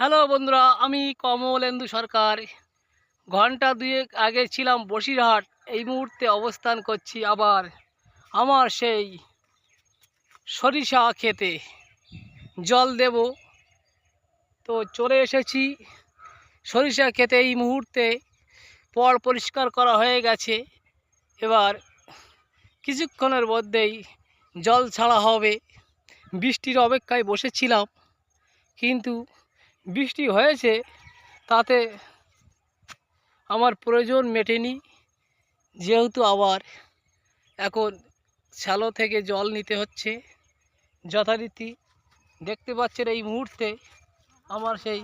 Hello বন্ধুরা, আমি কমলেন্দু সরকার। ঘণ্টা দুয়েক আগে ছিলাম বসিরহাট, এই মুহূর্তে অবস্থান করছি আবার আমার সেই সরিষা খেতে। জল দেব। তো চলে এসেছি সরিষা খেতে, এই মুহূর্তে পর পরিষ্কার করা হয়ে গেছে। এবার কিছুক্ষণের মধ্যেই জল ছাড়া হবে। বৃষ্টির অপেক্ষায় বসেছিলাম, কিন্তু বৃষ্টি হয়েছে, তাতে আমার প্রয়োজন মেটেনি। যেহেতু আবার এখন শ্যালো থেকে জল নিতে হচ্ছে, যথারীতি দেখতে পাচ্ছেন এই মুহূর্তে আমার সেই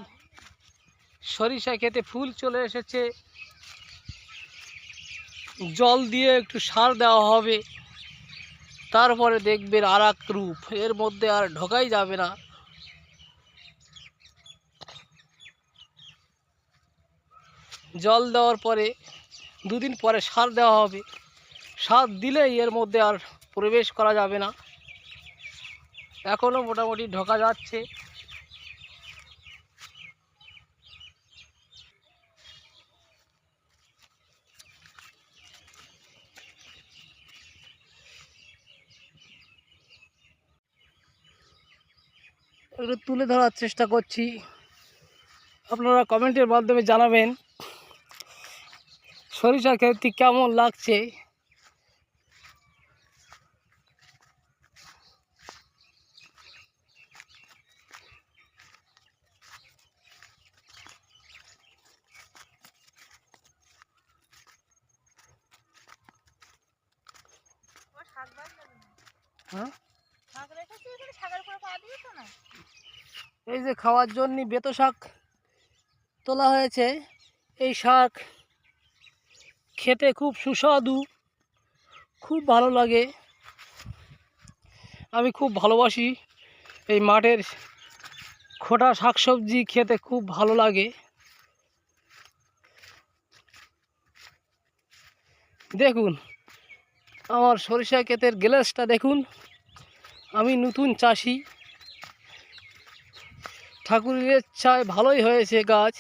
সরিষা খেতে ফুল চলে এসেছে। জল দিয়ে একটু সার দেওয়া হবে, তারপরে দেখবেন আর রূপ। এর মধ্যে আর ঢোকাই যাবে না। জল দেওয়ার পরে দুদিন পরে সার দেওয়া হবে। সার দিলেই এর মধ্যে আর প্রবেশ করা যাবে না। এখনও মোটামুটি ঢোকা যাচ্ছে। তুলে ধরার চেষ্টা করছি। আপনারা কমেন্টের মাধ্যমে জানাবেন সরিষা খেতে কেমন লাগছে? হ্যাঁ? এই যে খাওয়ার জন্য বেতো শাক তোলা হয়েছে। এই শাক খেতে খুব সুস্বাদু, খুব ভালো লাগে। আমি খুব ভালোবাসি এই মাঠের খোটা শাকসবজি খেতে খুব ভালো লাগে। দেখুন, আমার সরিষা ক্ষেতের গ্যালেসটা দেখুন। আমি নতুন চাষি। ঠাকুরের ইচ্ছায় ভালোই হয়েছে গাছ।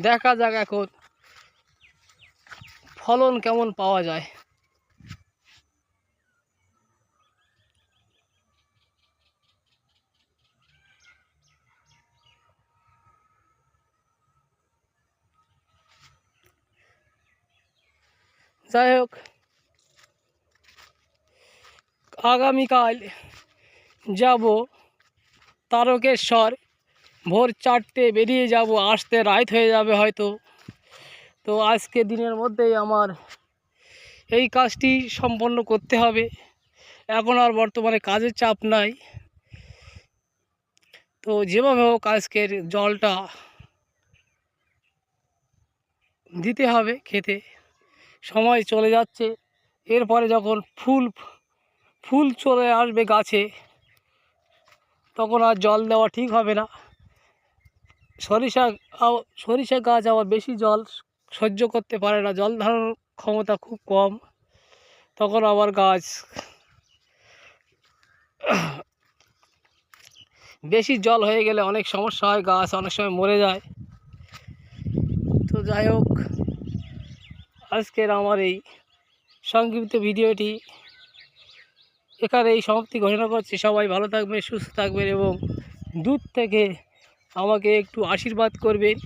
দেখা যাক এখন। ফলন কেমন পাওয়া যায়? যাই হোক, আগামীকাল যাব তারকেশ্বর। ভোর চারটে বেরিয়ে যাব, আসতে রাত হয়ে যাবে হয়তো। তো আজকে দিনের মধ্যেই আমার এই কাজটি সম্পন্ন করতে হবে। এখন আর বর্তমানে কাজের চাপ নাই। তো যেভাবে হোক আজকের জলটা দিতে হবে খেতে। সময় চলে যাচ্ছে। এরপরে যখন ফুল ফুল চলে আসবে গাছে, তখন আর জল দেওয়া ঠিক হবে না। সরিষা সরিষা গাছ আবার বেশি জল সহ্য করতে পারে না, জল ধারণ ক্ষমতা খুব কম। তখন আবার গাছ বেশি জল হয়ে গেলে অনেক সমস্যা হয়, গাছ অনেক সময় মরে যায়। তো যাই হোক, আজকের আমার এই সংক্ষিপ্ত ভিডিওটি এখানে এই সমাপ্তি ঘোষণা করছি। সবাই ভালো থাকবেন, সুস্থ থাকবেন এবং দূর থেকে আমাকে একটু আশীর্বাদ করবেন।